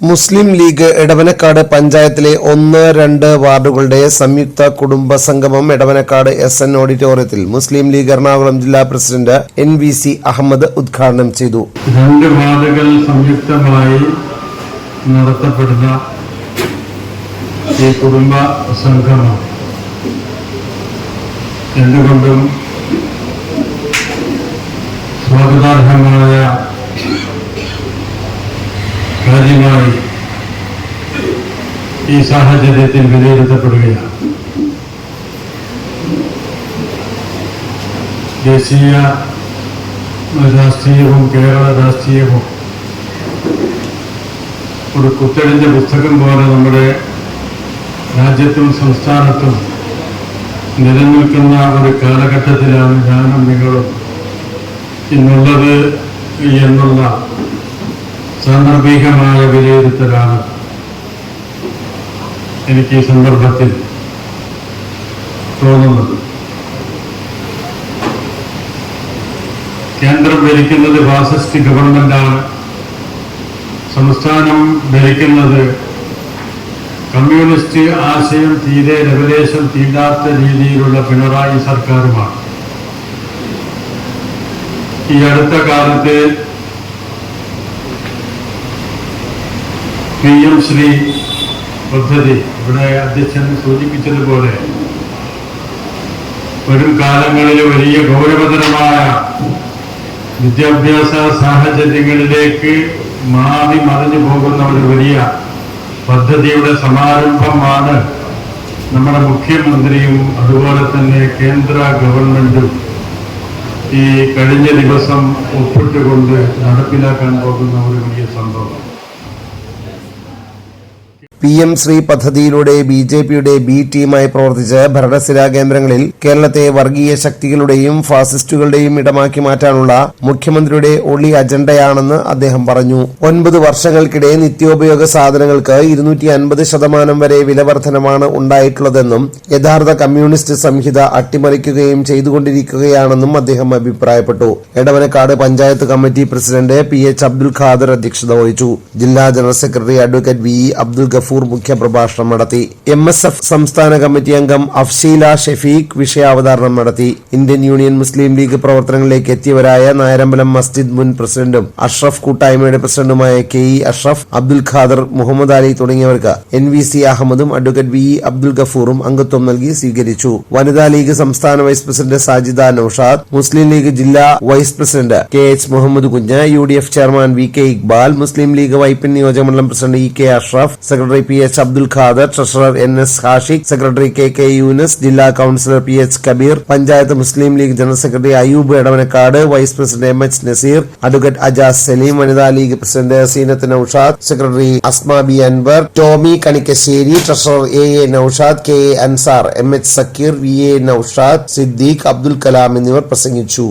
മുസ്ലിം league Edavanakkad പഞ്ചായത്തിലെ ഒന്ന് രണ്ട് വാർഡുകളുടെ സംയുക്ത കുടുംബ സംഗമം എടവനക്കാട് എസ് എൻ ഓഡിറ്റോറിയത്തിൽ മുസ്ലിം ലീഗ് എറണാകുളം ജില്ലാ president N V C Ahmed ഉദ്ഘാടനം ചെയ്തു. രണ്ട് വാർഡുകൾ സംയുക്തമായി നടത്തപ്പെടുന്ന ഈ കുടുംബ സംഗമം എന്തുകൊണ്ടും സ്വാഗതാർഹമായ കാര്യമായി ഈ സാഹചര്യത്തിൽ വിലയിരുത്തപ്പെടുകയാണ്. ദേശീയ രാഷ്ട്രീയവും കേരള രാഷ്ട്രീയവും ഒരു കുത്തഴിഞ്ഞ പുസ്തകം പോലെ നമ്മുടെ രാജ്യത്തും സംസ്ഥാനത്തും നിലനിൽക്കുന്ന ഒരു കാലഘട്ടത്തിലാണ് ഞാനും നിങ്ങളും ഇന്നുള്ളത് എന്നുള്ള സാന്ദർഭികമായ വിലയിരുത്തലാണ്. എനിക്ക് ഈ സന്ദർഭത്തിൽ തോന്നുന്നത്. കേന്ദ്രം ഭരിക്കുന്നത് ഫാസിസ്റ്റ് ഗവൺമെന്റാണ്. സംസ്ഥാനം ഭരിക്കുന്നത് കമ്മ്യൂണിസ്റ്റ് ആശയം തീരെ രവലേശം തീണ്ടാത്ത രീതിയിലുള്ള പിണറായി സർക്കാരുമാണ്. ഈ അടുത്ത കാലത്ത് പി എം ശ്രീ പദ്ധതി. ഇവിടെ അധ്യക്ഷൻ സൂചിപ്പിച്ചതുപോലെ വരും കാലങ്ങളിൽ വലിയ ഗൗരവതരമായ വിദ്യാഭ്യാസ സാഹചര്യങ്ങളിലേക്ക് മാറി മറിഞ്ഞു പോകുന്ന ഒരു വലിയ പദ്ധതിയുടെ സമാരംഭമാണ് നമ്മുടെ മുഖ്യമന്ത്രിയും അതുപോലെ തന്നെ കേന്ദ്ര ഗവൺമെന്റും ഈ കഴിഞ്ഞ ദിവസം ഒപ്പിട്ടുകൊണ്ട് നടപ്പിലാക്കാൻ പോകുന്ന ഒരു വലിയ സംഭവം. പി എം ശ്രീ പദ്ധതിയിലൂടെ ബി ജെ പിയുടെ ബി ടീമായി പ്രവർത്തിച്ച് ഭരണസിരാ കേന്ദ്രങ്ങളിൽ കേരളത്തെ വർഗീയ ശക്തികളുടെയും ഫാസിസ്റ്റുകളുടെയും ഇടമാക്കി മാറ്റാനുള്ള മുഖ്യമന്ത്രിയുടെ ഒളി അജണ്ടയാണെന്ന് അദ്ദേഹം പറഞ്ഞു. ഒൻപത് വർഷങ്ങൾക്കിടെ നിത്യോപയോഗ സാധനങ്ങൾക്ക് ഇരുന്നൂറ്റി അൻപത് ശതമാനം വരെ വിലവർധനമാണ് ഉണ്ടായിട്ടുള്ളതെന്നും യഥാർത്ഥ കമ്മ്യൂണിസ്റ്റ് സംഹിത അട്ടിമറിക്കുകയും ചെയ്തുകൊണ്ടിരിക്കുകയാണെന്നും അദ്ദേഹം അഭിപ്രായപ്പെട്ടു. Edavanakkad panchayat committee president P H Abdul Khader അധ്യക്ഷത വഹിച്ചു. ജില്ലാ general secretary advocate V Abdul മുഖ്യപ്രഭാഷണം നടത്തി. എം എസ് എഫ് സംസ്ഥാന കമ്മിറ്റി അംഗം അഫ്സീല ഷെഫീഖ് വിഷയാവതരണം നടത്തി. ഇന്ത്യൻ യൂണിയൻ മുസ്ലിം ലീഗ് പ്രവർത്തനങ്ങളിലേക്ക് എത്തിയവരായ നായരമ്പലം മസ്ജിദ് മുൻ പ്രസിഡന്റും അഷ്റഫ് കൂട്ടായ്മയുടെ പ്രസിഡന്റുമായ കെ ഇ അഷ്റഫ് അബ്ദുൽ ഖാദർ മുഹമ്മദ് അലി തുടങ്ങിയവർക്ക് എൻ വി സി അഹമ്മദും അഡ്വക്കേറ്റ് വി ഇ അബ്ദുൽ ഗഫൂറും അംഗത്വം നൽകി സ്വീകരിച്ചു. വനിതാ ലീഗ് സംസ്ഥാന vice president Sajida Naushad Muslim league ജില്ലാ vice president K H Muhammad Kunju U D F chairman V K Iqbal Muslim league Vypin നിയോജകമണ്ഡലം president E K Ashraf secretary P H Abdul Khader treasurer N S Hashik secretary K K Yoonus ജില്ലാ councillor P H Kabeer panchayat Muslim league general secretary Ayoob Edavanakkad vice president M H Nazeer advocate Ajaz Saleem വനിതാ league president Seenath Naushad secretary Asma B Anwar Tomy Kanikkassery treasurer A A Naushad K A Ansar M H Zakir V A Naushad Siddique Abdul Kalam എന്നിവർ പ്രസംഗിച്ചു.